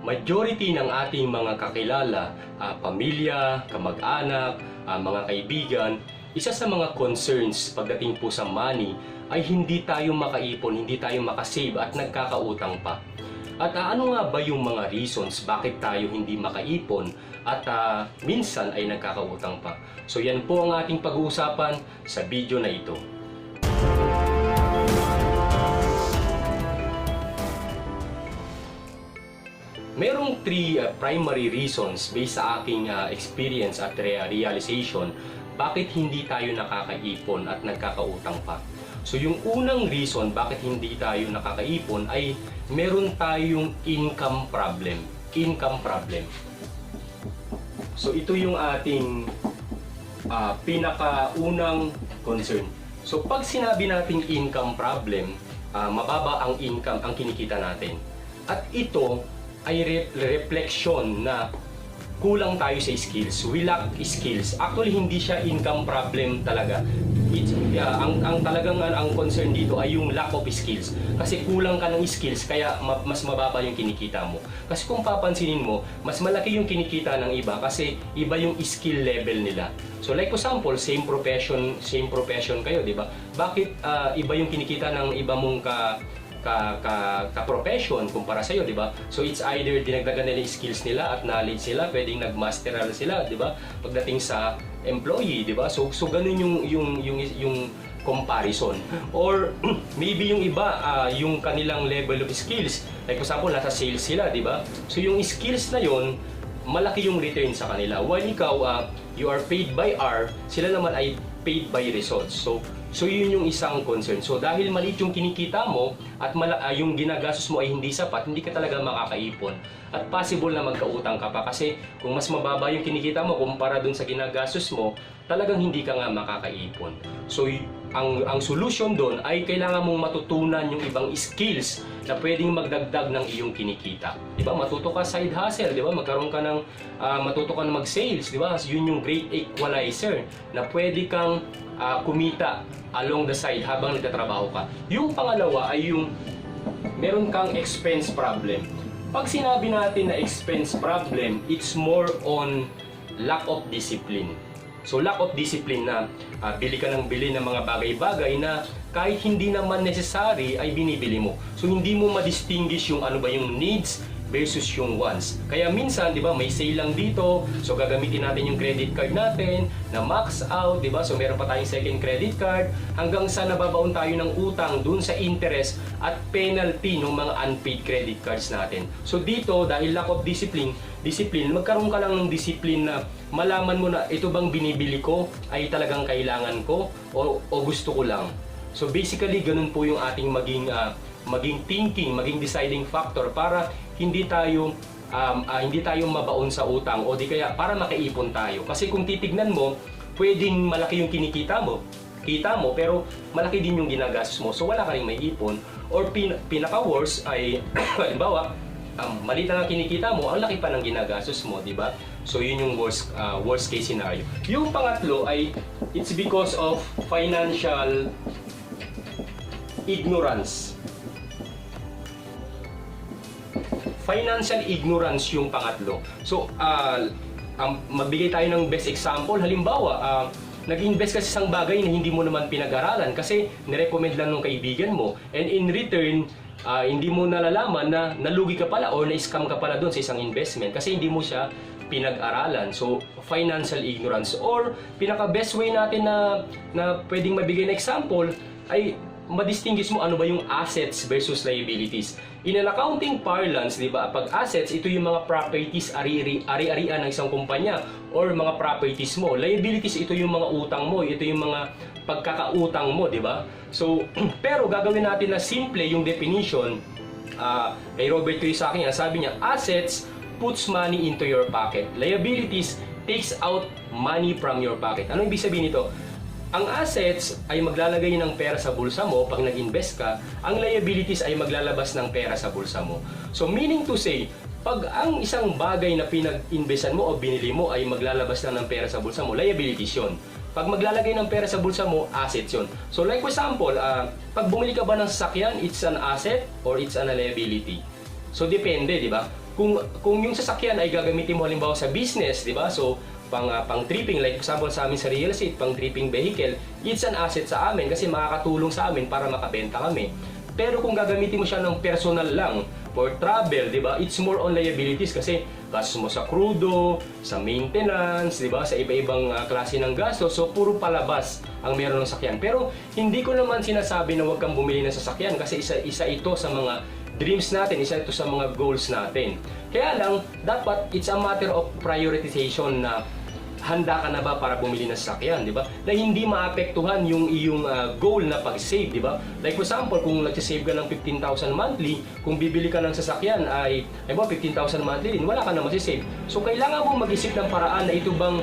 majority ng ating mga kakilala, ah, pamilya, kamag-anak, ah, mga kaibigan, isa sa mga concerns pagdating po sa money ay hindi tayo makaipon, hindi tayo makasave at nagkakautang pa. At ah, ano nga ba yung mga reasons bakit tayo hindi makaipon at ah, minsan ay nagkakautang pa? So yan po ang ating pag-uusapan sa video na ito. Merong three uh, primary reasons based sa aking uh, experience at rea- realization bakit hindi tayo nakakaipon at nagkakautang pa. So yung unang reason bakit hindi tayo nakakaipon ay meron tayong income problem. Income problem. So ito yung ating uh, pinakaunang concern. So pag sinabi nating income problem, ah, mababa ang income ang kinikita natin. At ito ay re- reflection na kulang tayo sa skills. We lack skills. Actually, hindi siya income problem talaga. It's, yeah, ang, ang talagang ang, ang concern dito ay yung lack of skills. Kasi kulang ka ng skills, kaya ma- mas mababa yung kinikita mo. Kasi kung papansinin mo, mas malaki yung kinikita ng iba kasi iba yung skill level nila. So like for example, same profession, same profession kayo, di ba? Bakit ah, iba yung kinikita ng iba mong ka ka, ka, ka profession kumpara sa iyo, di ba? So it's either dinagdagan nila yung skills nila at knowledge nila, pwedeng nagmasteral sila, di ba? Pagdating sa employee, di ba? So so ganun yung yung yung yung comparison. Or maybe yung iba, ah, yung kanilang level of skills, like for example, nasa sales sila, di ba? So yung skills na yon malaki yung return sa kanila. While ikaw, ah, you are paid by hour, sila naman ay paid by results. So, so yun yung isang concern. So dahil maliit yung kinikita mo at mala, ah, yung ginagastos mo ay hindi sapat, hindi ka talaga makakaipon. At possible na magkautang ka pa kasi kung mas mababa yung kinikita mo kumpara dun sa ginagastos mo, talagang hindi ka nga makakaipon. So ang ang solution doon ay kailangan mong matutunan yung ibang skills na pwedeng magdagdag ng iyong kinikita. 'Di ba? Matuto ka side hustle, 'di ba? Magkaroon ka ng ah, matuto ka na mag-sales, 'di ba? Yun yung great equalizer na pwede kang ah, kumita along the side habang nagtatrabaho ka. Yung pangalawa ay yung meron kang expense problem. Pag sinabi natin na expense problem, it's more on lack of discipline. So lack of discipline na ah, bili ka ng bili ng mga bagay-bagay na kahit hindi naman necessary ay binibili mo. So hindi mo ma-distinguish yung ano ba yung needs versus yung wants. Kaya minsan, 'di ba, may sale lang dito. So gagamitin natin yung credit card natin na max out, 'di ba? So meron pa tayong second credit card hanggang sa nababaon tayo ng utang dun sa interest at penalty ng mga unpaid credit cards natin. So dito, dahil lack of discipline, discipline, magkaroon ka lang ng discipline na malaman mo na ito bang binibili ko ay talagang kailangan ko o, o gusto ko lang. So basically, ganun po yung ating maging ah, maging thinking, maging deciding factor para hindi tayo um, ah, hindi tayo mabaon sa utang o di kaya para makaipon tayo. Kasi kung titignan mo, pwedeng malaki yung kinikita mo, kita mo, pero malaki din yung ginagastos mo. So wala ka rin may ipon. Or pin, pinaka-worst ay, halimbawa, um, maliit lang ang kinikita mo, ang laki pa ng ginagastos mo, di ba? So yun yung worst, ah, worst case scenario. Yung pangatlo ay, it's because of financial ignorance. Financial ignorance yung pangatlo. So, ah, ang magbigay tayo ng best example. Halimbawa, ah, nag-invest ka sa isang bagay na hindi mo naman pinag-aralan kasi nirecommend lang ng kaibigan mo. And in return, ah, hindi mo nalalaman na nalugi ka pala or na-scam ka pala doon sa isang investment kasi hindi mo siya pinag-aralan. So, financial ignorance. Or, pinaka-best way natin na, na pwedeng mabigay na example ay madistinguish mo ano ba yung assets versus liabilities. In an accounting parlance, di ba, pag assets, ito yung mga properties ari-ari, ari-arian ng isang kumpanya or mga properties mo. Liabilities, ito yung mga utang mo, ito yung mga pagkakautang mo, di ba? So, pero gagawin natin na simple yung definition. Ah, kay Robert Kiyosaki, ang sabi niya, assets puts money into your pocket. Liabilities takes out money from your pocket. Ano ibig sabihin nito? Ang assets ay maglalagay ng pera sa bulsa mo pag nag-invest ka. Ang liabilities ay maglalabas ng pera sa bulsa mo. So meaning to say, pag ang isang bagay na pinag-investan mo o binili mo ay maglalabas na ng pera sa bulsa mo, liabilities yun. Pag maglalagay ng pera sa bulsa mo, assets yun. So like for example, ah, pag bumili ka ba ng sasakyan, it's an asset or it's an liability? So depende, di ba? kung kung yung sasakyan ay gagamitin mo halimbawa sa business, di ba? So pang ah, pang tripping like example sa amin sa real estate, pang tripping vehicle, it's an asset sa amin kasi makakatulong sa amin para makabenta kami. Pero kung gagamitin mo siya ng personal lang for travel, 'di ba? It's more on liabilities kasi gastos mo sa crudo, sa maintenance, 'di ba? Sa iba-ibang ah, klase ng gastos. So puro palabas ang meron ng sakyan. Pero hindi ko naman sinasabi na huwag kang bumili ng sasakyan kasi isa isa ito sa mga dreams natin, isa ito sa mga goals natin. Kaya lang, dapat it's a matter of prioritization na handa ka na ba para bumili ng sasakyan, di ba? Na hindi maapektuhan yung iyong ah, goal na pag-save, di ba? Like for example, kung nag-save ka ng 15,000 monthly, kung bibili ka ng sasakyan ay, ay ba, 15,000 monthly din, wala ka na masisave. So, kailangan mo mag-isip ng paraan na ito bang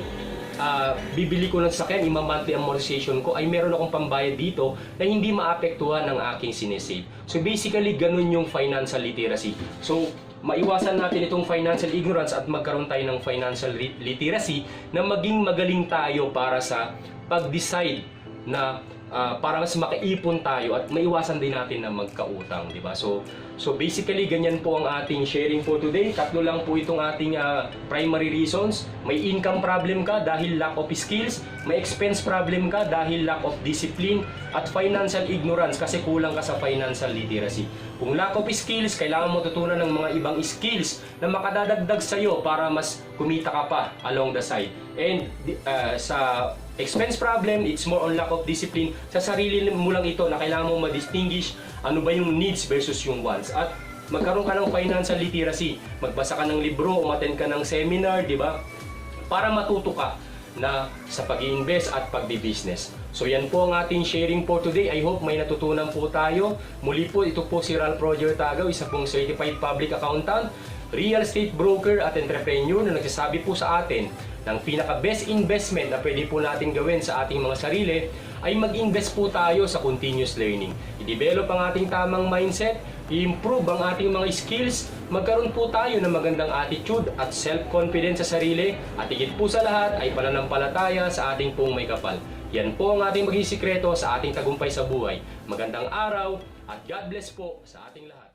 ah, bibili ko ng sasakyan, ima-monthly amortization ko, ay meron akong pambayad dito na hindi maapektuhan ng aking sinesave. So basically, ganun yung financial literacy. So, maiwasan natin itong financial ignorance at magkaroon tayo ng financial literacy na maging magaling tayo para sa pag-decide na ah, para mas makaipon tayo at maiwasan din natin na magkautang, di ba? So, so basically ganyan po ang ating sharing for today. Tatlo lang po itong ating ah, primary reasons. May income problem ka dahil lack of skills, may expense problem ka dahil lack of discipline, at financial ignorance kasi kulang ka sa financial literacy. Kung lack of skills, kailangan mo tutunan ng mga ibang skills na makadadagdag sa iyo para mas kumita ka pa along the side. And uh, sa expense problem, it's more on lack of discipline. Sa sarili mo lang ito na kailangan mo ma-distinguish ano ba yung needs versus yung wants. At magkaroon ka ng financial literacy. Magbasa ka ng libro, umattend ka ng seminar, di ba? Para matuto ka na sa pag invest at pagbi-business. So yan po ang ating sharing for today. I hope may natutunan po tayo. Muli po, ito po si Ral Roger Tagaw, isa pong certified public accountant, real estate broker at entrepreneur na nagsasabi po sa atin ng pinaka-best investment na pwede po natin gawin sa ating mga sarili ay mag-invest po tayo sa continuous learning. I-develop ang ating tamang mindset, i-improve ang ating mga skills, magkaroon po tayo ng magandang attitude at self-confidence sa sarili at higit po sa lahat ay pananampalataya sa ating pong may kapal. Yan po ang ating maging sikreto sa ating tagumpay sa buhay. Magandang araw at God bless po sa ating lahat.